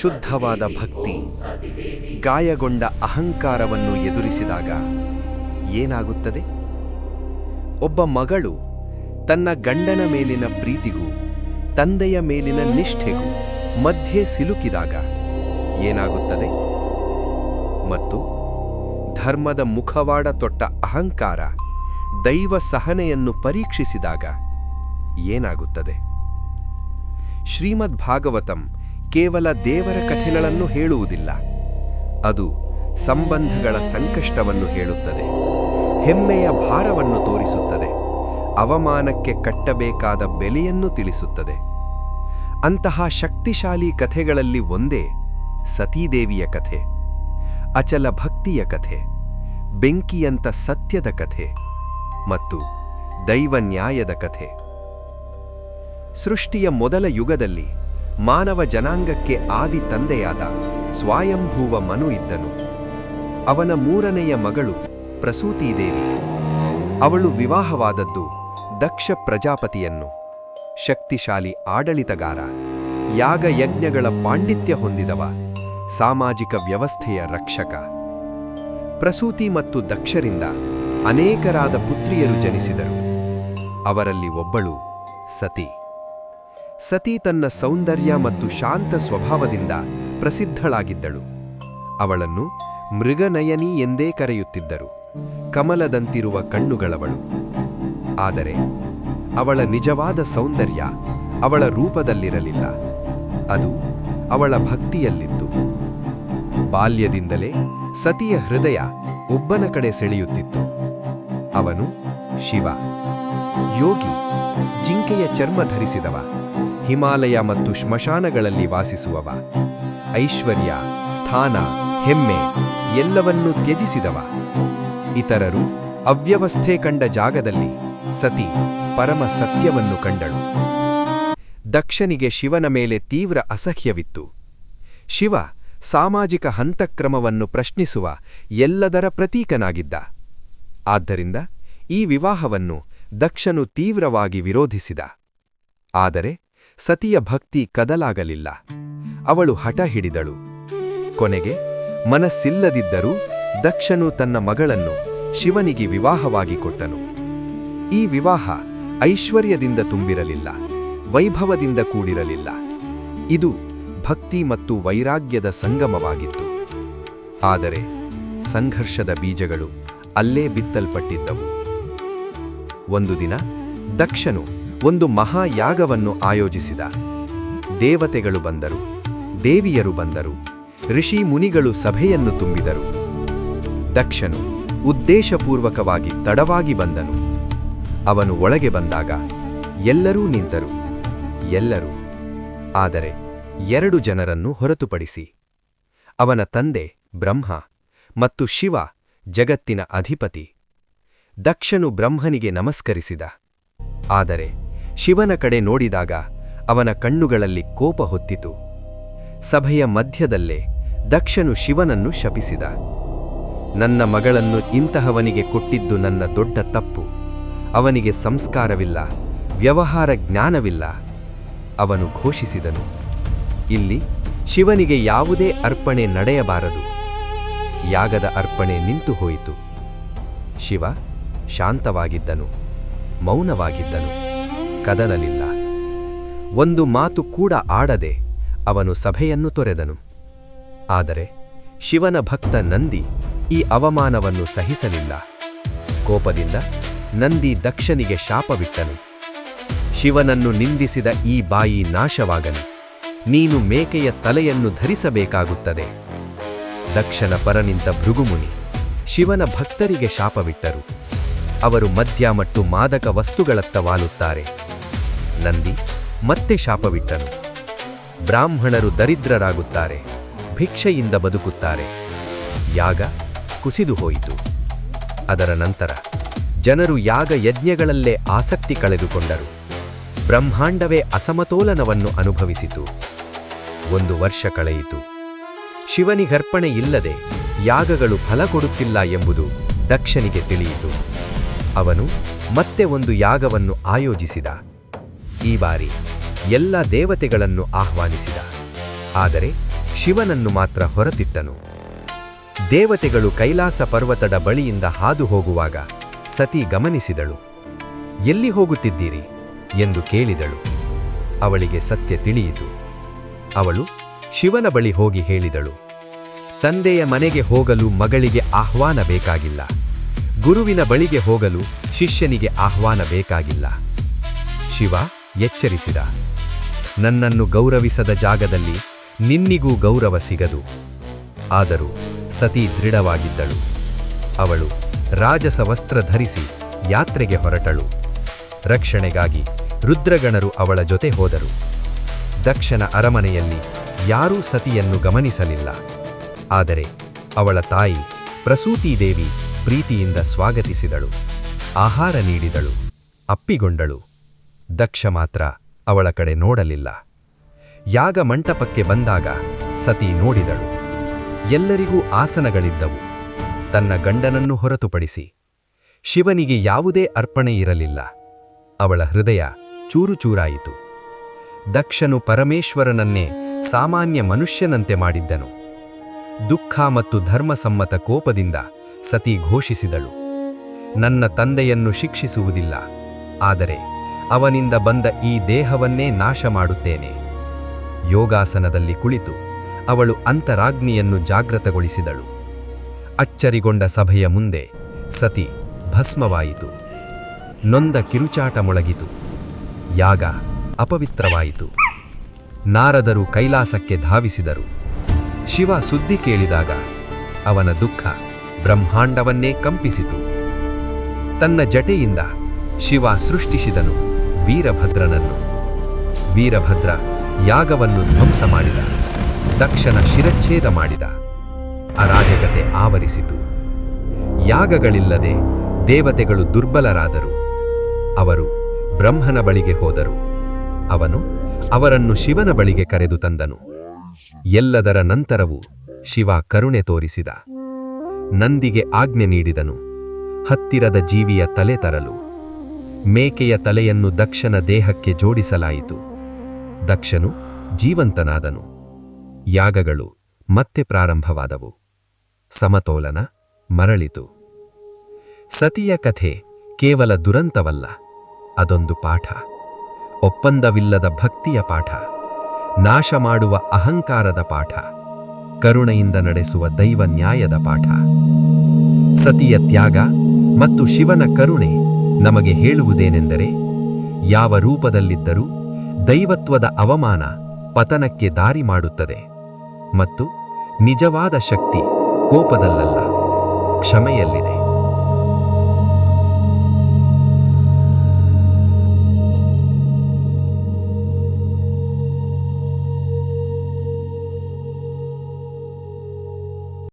ಶುದ್ಧವಾದ ಭಕ್ತಿ, ಗಾಯಗೊಂಡ ಅಹಂಕಾರವನ್ನು ಎದುರಿಸಿದಾಗ ಏನಾಗುತ್ತದೆ? ಒಬ್ಬ ಮಗಳು ತನ್ನ ಗಂಡನ ಮೇಲಿನ ಪ್ರೀತಿಗೂ, ತಂದೆಯ ಮೇಲಿನ ನಿಷ್ಠೆಗೂ ಮಧ್ಯೆ ಸಿಲುಕಿದಾಗ ಏನಾಗುತ್ತದೆ? ಮತ್ತು ಧರ್ಮದ ಮುಖವಾಡ ತೊಟ್ಟ ಅಹಂಕಾರ ದೈವ ಸಹನೆಯನ್ನು ಪರೀಕ್ಷಿಸಿದಾಗ ಏನಾಗುತ್ತದೆ? ಶ್ರೀಮದ್ ಭಾಗವತಂ ಕೇವಲ ದೇವರ ಕಥೆಗಳನ್ನು ಹೇಳುವುದಿಲ್ಲ. ಅದು ಸಂಬಂಧಗಳ ಸಂಕಷ್ಟವನ್ನು ಹೇಳುತ್ತದೆ. ಹೆಮ್ಮೆಯ ಭಾರವನ್ನು ತೋರಿಸುತ್ತದೆ. ಅವಮಾನಕ್ಕೆ ಕಟ್ಟಬೇಕಾದ ಬೆಲೆಯನ್ನು ತಿಳಿಸುತ್ತದೆ. ಅಂತಹ ಶಕ್ತಿಶಾಲಿ ಕಥೆಗಳಲ್ಲಿ ಒಂದೇ ಸತೀದೇವಿಯ ಕಥೆ, ಅಚಲ ಭಕ್ತಿಯ ಕಥೆ, ಬೆಂಕಿಯಂತ ಸತ್ಯದ ಕಥೆ ಮತ್ತು ದೈವ ನ್ಯಾಯದ ಕಥೆ. ಸೃಷ್ಟಿಯ ಮೊದಲ ಯುಗದಲ್ಲಿ ಮಾನವ ಜನಾಂಗಕ್ಕೆ ಆದಿ ತಂದೆಯಾದ ಸ್ವಾಯಂಭೂವ ಮನು ಇದ್ದನು. ಅವನ ಮೂರನೆಯ ಮಗಳು ಪ್ರಸೂತಿದೇವಿ. ಅವಳು ವಿವಾಹವಾದದ್ದು ದಕ್ಷ ಪ್ರಜಾಪತಿಯನ್ನು. ಶಕ್ತಿಶಾಲಿ ಆಡಳಿತಗಾರ, ಯಾಗ ಯಜ್ಞಗಳ ಪಾಂಡಿತ್ಯ ಹೊಂದಿದವ, ಸಾಮಾಜಿಕ ವ್ಯವಸ್ಥೆಯ ರಕ್ಷಕ. ಪ್ರಸೂತಿ ಮತ್ತು ದಕ್ಷರಿಂದ ಅನೇಕರಾದ ಪುತ್ರಿಯರು ಜನಿಸಿದರು. ಅವರಲ್ಲಿ ಒಬ್ಬಳು ಸತಿ. ಸತಿ ತನ್ನ ಸೌಂದರ್ಯ ಮತ್ತು ಶಾಂತ ಸ್ವಭಾವದಿಂದ ಪ್ರಸಿದ್ಧಳಾಗಿದ್ದಳು. ಅವಳನ್ನು ಮೃಗನಯನಿ ಎಂದೇ ಕರೆಯುತ್ತಿದ್ದರು. ಕಮಲದಂತಿರುವ ಕಣ್ಣುಗಳವಳು. ಆದರೆ ಅವಳ ನಿಜವಾದ ಸೌಂದರ್ಯ ಅವಳ ರೂಪದಲ್ಲಿರಲಿಲ್ಲ. ಅದು ಅವಳ ಭಕ್ತಿಯಲ್ಲಿತ್ತು. ಬಾಲ್ಯದಿಂದಲೇ ಸತಿಯ ಹೃದಯ ಒಬ್ಬನ ಕಡೆ ಸೆಳೆಯುತ್ತಿತ್ತು. ಅವನು ಶಿವ, ಯೋಗಿ, ಜಿಂಕೆಯ ಚರ್ಮ ಧರಿಸಿದವ. ಹಿಮಾಲಯ ಮತ್ತು ಶ್ಮಶಾನಗಳಲ್ಲಿ ವಾಸಿಸುವವ. ಐಶ್ವರ್ಯ, ಸ್ಥಾನ, ಹೆಮ್ಮೆ ಎಲ್ಲವನ್ನೂ ತ್ಯಜಿಸಿದವ. ಇತರರು ಅವ್ಯವಸ್ಥೆ ಕಂಡ ಜಾಗದಲ್ಲಿ ಸತಿ ಪರಮ ಸತ್ಯವನ್ನು ಕಂಡಳು. ದಕ್ಷನಿಗೆ ಶಿವನ ಮೇಲೆ ತೀವ್ರ ಅಸಹ್ಯವಿತ್ತು. ಶಿವ ಸಾಮಾಜಿಕ ಹಂತಕ್ರಮವನ್ನು ಪ್ರಶ್ನಿಸುವ ಎಲ್ಲದರ ಪ್ರತೀಕನಾಗಿದ್ದ. ಆದ್ದರಿಂದ ಈ ವಿವಾಹವನ್ನು ದಕ್ಷನು ತೀವ್ರವಾಗಿ ವಿರೋಧಿಸಿದ. ಆದರೆ ಸತಿಯ ಭಕ್ತಿ ಕದಲಾಗಲಿಲ್ಲ. ಅವಳು ಹಠ ಹಿಡಿದಳು. ಕೊನೆಗೆ, ಮನಸ್ಸಿಲ್ಲದಿದ್ದರೂ ದಕ್ಷನು ತನ್ನ ಮಗಳನ್ನು ಶಿವನಿಗೆ ವಿವಾಹವಾಗಿ ಕೊಟ್ಟನು. ಈ ವಿವಾಹ ಐಶ್ವರ್ಯದಿಂದ ತುಂಬಿರಲಿಲ್ಲ, ವೈಭವದಿಂದ ಕೂಡಿರಲಿಲ್ಲ. ಇದು ಭಕ್ತಿ ಮತ್ತು ವೈರಾಗ್ಯದ ಸಂಗಮವಾಗಿತ್ತು. ಆದರೆ ಸಂಘರ್ಷದ ಬೀಜಗಳು ಅಲ್ಲೇ ಬಿತ್ತಲ್ಪಟ್ಟಿದ್ದವು. ಒಂದು ದಿನ ದಕ್ಷನು ಒಂದು ಮಹಾಯಾಗವನ್ನು ಆಯೋಜಿಸಿದ. ದೇವತೆಗಳು ಬಂದರು. ದೇವಿಯರು ಬಂದರು. ಋಷಿ ಮುನಿಗಳು ಸಭೆಯನ್ನು ತುಂಬಿದರು. ದಕ್ಷನು ಉದ್ದೇಶಪೂರ್ವಕವಾಗಿ ತಡವಾಗಿ ಬಂದನು. ಅವನು ಒಳಗೆ ಬಂದಾಗ ಎಲ್ಲರೂ ನಿಂತರು. ಎಲ್ಲರೂ. ಆದರೆ ಎರಡು ಜನರನ್ನು ಹೊರತುಪಡಿಸಿ. ಅವನ ತಂದೆ ಬ್ರಹ್ಮ ಮತ್ತು ಶಿವ ಜಗತ್ತಿನ ಅಧಿಪತಿ. ದಕ್ಷನು ಬ್ರಹ್ಮನಿಗೆ ನಮಸ್ಕರಿಸಿದ. ಆದರೆ ಶಿವನ ಕಡೆ ನೋಡಿದಾಗ ಅವನ ಕಣ್ಣುಗಳಲ್ಲಿ ಕೋಪ ಹೊತ್ತಿತು. ಸಭೆಯ ಮಧ್ಯದಲ್ಲೇ ದಕ್ಷನು ಶಿವನನ್ನು ಶಪಿಸಿದ. ನನ್ನ ಮಗಳನ್ನು ಇಂತಹವನಿಗೆ ಕೊಟ್ಟಿದ್ದು ನನ್ನ ದೊಡ್ಡ ತಪ್ಪು. ಅವನಿಗೆ ಸಂಸ್ಕಾರವಿಲ್ಲ, ವ್ಯವಹಾರ ಜ್ಞಾನವಿಲ್ಲ. ಅವನು ಘೋಷಿಸಿದನು, ಇಲ್ಲಿ ಶಿವನಿಗೆ ಯಾವುದೇ ಅರ್ಪಣೆ ನಡೆಯಬಾರದು. ಯಾಗದ ಅರ್ಪಣೆ ನಿಂತು ಹೋಯಿತು. ಶಿವ ಶಾಂತವಾಗಿದ್ದನು, ಮೌನವಾಗಿದ್ದನು. ಕದಲಲಿಲ್ಲ ಒಂದು ಮಾತು ಕೂಡ ಆಡದೆ ಅವನು ಸಭೆಯನ್ನು ತೊರೆದನು. ಆದರೆ ಶಿವನ ಭಕ್ತ ನಂದಿ ಈ ಅವಮಾನವನ್ನು ಸಹಿಸಲಿಲ್ಲ. ಕೋಪದಿಂದ ನಂದಿ ದಕ್ಷನಿಗೆ ಶಾಪವಿಟ್ಟನು. ಶಿವನನ್ನು ನಿಂದಿಸಿದ ಈ ಬಾಯಿ ನಾಶವಾಗಲಿ. ನೀನು ಮೇಕೆಯ ತಲೆಯನ್ನು ಧರಿಸಬೇಕಾಗುತ್ತದೆ. ದಕ್ಷನ ಪರನಿಂತ ಭೃಗುಮುನಿ ಶಿವನ ಭಕ್ತರಿಗೆ ಶಾಪವಿಟ್ಟರು. ಅವರು ಮದ್ಯ ಮತ್ತು ಮಾದಕ ವಸ್ತುಗಳತ್ತ ವಾಲುತ್ತಾರೆ. ನಂದಿ ಮತ್ತೆ ಶಾಪವಿಟ್ಟನು. ಬ್ರಾಹ್ಮಣರು ದರಿದ್ರರಾಗುತ್ತಾರೆ, ಭಿಕ್ಷೆಯಿಂದ ಬದುಕುತ್ತಾರೆ. ಯಾಗ ಕುಸಿದು ಹೋಯಿತು. ಅದರ ನಂತರ ಜನರು ಯಾಗ ಯಜ್ಞಗಳಲ್ಲೇ ಆಸಕ್ತಿ ಕಳೆದುಕೊಂಡರು. ಬ್ರಹ್ಮಾಂಡವೇ ಅಸಮತೋಲನವನ್ನು ಅನುಭವಿಸಿತು. ಒಂದು ವರ್ಷ ಕಳೆಯಿತು. ಶಿವನಿಗರ್ಪಣೆ ಇಲ್ಲದೆ ಯಾಗಗಳು ಫಲ ಕೊಡುತ್ತಿಲ್ಲ ಎಂಬುದು ದಕ್ಷನಿಗೆ ತಿಳಿಯಿತು. ಅವನು ಮತ್ತೆ ಒಂದು ಯಾಗವನ್ನು ಆಯೋಜಿಸಿದ. ಈ ಬಾರಿ ಎಲ್ಲ ದೇವತೆಗಳನ್ನು ಆಹ್ವಾನಿಸಿದ. ಆದರೆ ಶಿವನನ್ನು ಮಾತ್ರ ಹೊರತಿಟ್ಟನು. ದೇವತೆಗಳು ಕೈಲಾಸ ಪರ್ವತದ ಬಳಿಯಿಂದ ಹಾದು ಹೋಗುವಾಗ ಸತಿ ಗಮನಿಸಿದಳು. ಎಲ್ಲಿ ಹೋಗುತ್ತಿದ್ದೀರಿ? ಎಂದು ಕೇಳಿದಳು. ಅವಳಿಗೆ ಸತ್ಯ ತಿಳಿಯಿತು. ಅವಳು ಶಿವನ ಬಳಿ ಹೋಗಿ ಹೇಳಿದಳು. ತಂದೆಯ ಮನೆಗೆ ಹೋಗಲು ಮಗಳಿಗೆ ಆಹ್ವಾನ ಬೇಕಾಗಿಲ್ಲ. ಗುರುವಿನ ಬಳಿಗೆ ಹೋಗಲು ಶಿಷ್ಯನಿಗೆ ಆಹ್ವಾನ ಬೇಕಾಗಿಲ್ಲ. ಶಿವ ಎಚ್ಚರಿಸಿದ. ನನ್ನನ್ನು ಗೌರವಿಸದ ಜಾಗದಲ್ಲಿ ನಿನ್ನಿಗೂ ಗೌರವ ಸಿಗದು. ಆದರೂ ಸತಿ ದೃಢವಾಗಿದ್ದಳು. ಅವಳು ರಾಜಸ ವಸ್ತ್ರ ಧರಿಸಿ ಯಾತ್ರೆಗೆ ಹೊರಟಳು. ರಕ್ಷಣೆಗಾಗಿ ರುದ್ರಗಣರು ಅವಳ ಜೊತೆ ಹೋದರು. ದಕ್ಷನ ಅರಮನೆಯಲ್ಲಿ ಯಾರೂ ಸತಿಯನ್ನು ಗಮನಿಸಲಿಲ್ಲ. ಆದರೆ ಅವಳ ತಾಯಿ ಪ್ರಸೂತಿದೇವಿ ಪ್ರೀತಿಯಿಂದ ಸ್ವಾಗತಿಸಿದಳು. ಆಹಾರ ನೀಡಿದಳು. ಅಪ್ಪಿಗೊಂಡಳು. ದಕ್ಷ ಮಾತ್ರ ಅವಳ ಕಡೆ ನೋಡಲಿಲ್ಲ. ಯಾಗ ಮಂಟಪಕ್ಕೆ ಬಂದಾಗ ಸತಿ ನೋಡಿದಳು. ಎಲ್ಲರಿಗೂ ಆಸನಗಳಿದ್ದವು. ತನ್ನ ಗಂಡನನ್ನು ಹೊರತುಪಡಿಸಿ ಶಿವನಿಗೆ ಯಾವುದೇ ಅರ್ಪಣೆ ಇರಲಿಲ್ಲ. ಅವಳ ಹೃದಯ ಚೂರುಚೂರಾಯಿತು ದಕ್ಷನು ಪರಮೇಶ್ವರನನ್ನೇ ಸಾಮಾನ್ಯ ಮನುಷ್ಯನಂತೆ ಮಾಡಿದ್ದನು. ದುಃಖ ಮತ್ತು ಧರ್ಮಸಮ್ಮತ ಕೋಪದಿಂದ ಸತಿ ಘೋಷಿಸಿದಳು. ನನ್ನ ತಂದೆಯನ್ನು ಶಿಕ್ಷಿಸುವುದಿಲ್ಲ. ಆದರೆ ಅವನಿಂದ ಬಂದ ಈ ದೇಹವನ್ನೇ ನಾಶ ಮಾಡುತ್ತೇನೆ ಯೋಗಾಸನದಲ್ಲಿ ಕುಳಿತು ಅವಳು ಅಂತರಾಗ್ನಿಯನ್ನು ಜಾಗೃತಗೊಳಿಸಿದಳು ಅಚ್ಚರಿಗೊಂಡ ಸಭೆಯ ಮುಂದೆ ಸತಿ ಭಸ್ಮವಾಯಿತು. ನೊಂದ ಕಿರುಚಾಟ ಮೊಳಗಿತು. ಯಾಗ ಅಪವಿತ್ರವಾಯಿತು. ನಾರದರು ಕೈಲಾಸಕ್ಕೆ ಧಾವಿಸಿದರು. ಶಿವ ಸುದ್ದಿ ಕೇಳಿದಾಗ ಅವನ ದುಃಖ ಬ್ರಹ್ಮಾಂಡವನ್ನೇ ಕಂಪಿಸಿತು. ತನ್ನ ಜಟೆಯಿಂದ ಶಿವ ಸೃಷ್ಟಿಸಿದನು. ವೀರಭದ್ರನನ್ನು. ವೀರಭದ್ರ ಯಾಗವನ್ನು ಧ್ವಂಸ ಮಾಡಿದ. ದಕ್ಷನ ಶಿರಚ್ಛೇದ ಮಾಡಿದ. ಅರಾಜಕತೆ ಆವರಿಸಿತು. ಯಾಗಗಳಿಲ್ಲದೆ ದೇವತೆಗಳು ದುರ್ಬಲರಾದರು. ಅವರು ಬ್ರಹ್ಮನ ಬಳಿಗೆ ಹೋದರು. ಅವನು ಅವರನ್ನು ಶಿವನ ಬಳಿಗೆ ಕರೆದು ತಂದನು. ಎಲ್ಲದರ ನಂತರವೂ ಶಿವ ಕರುಣೆ ತೋರಿಸಿದ. ನಂದಿಗೆ ಆಜ್ಞೆ ನೀಡಿದನು. ಹತ್ತಿರದ ಜೀವಿಯ ತಲೆ ತರಲು. ಮೇಕೆಯ ತಲೆಯನ್ನು ದಕ್ಷನ ದೇಹಕ್ಕೆ ಜೋಡಿಸಲಾಯಿತು. ದಕ್ಷನು ಜೀವಂತನಾದನು. ಯಾಗಗಳು ಮತ್ತೆ ಪ್ರಾರಂಭವಾದವು. ಸಮತೋಲನ ಮರಳಿತು. ಸತಿಯ ಕಥೆ ಕೇವಲ ದುರಂತವಲ್ಲ, ಅದೊಂದು ಪಾಠ. ಒಪ್ಪಂದವಿಲ್ಲದ ಭಕ್ತಿಯ ಪಾಠ. ನಾಶ ಮಾಡುವ ಅಹಂಕಾರದ ಪಾಠ. ಕರುಣೆಯಿಂದ ನಡೆಸುವ ದೈವ ನ್ಯಾಯದ ಪಾಠ. ಸತಿಯ ತ್ಯಾಗ ಮತ್ತು ಶಿವನ ಕರುಣೆ ನಮಗೆ ಹೇಳುವುದೇನೆಂದರೆ ಯಾವ ರೂಪದಲ್ಲಿದ್ದರೂ ದೈವತ್ವದ ಅವಮಾನ ಪತನಕ್ಕೆ ದಾರಿ ಮಾಡುತ್ತದೆ ಮತ್ತು ನಿಜವಾದ ಶಕ್ತಿ ಕೋಪದಲ್ಲಲ್ಲ ಕ್ಷಮೆಯಲ್ಲಿದೆ.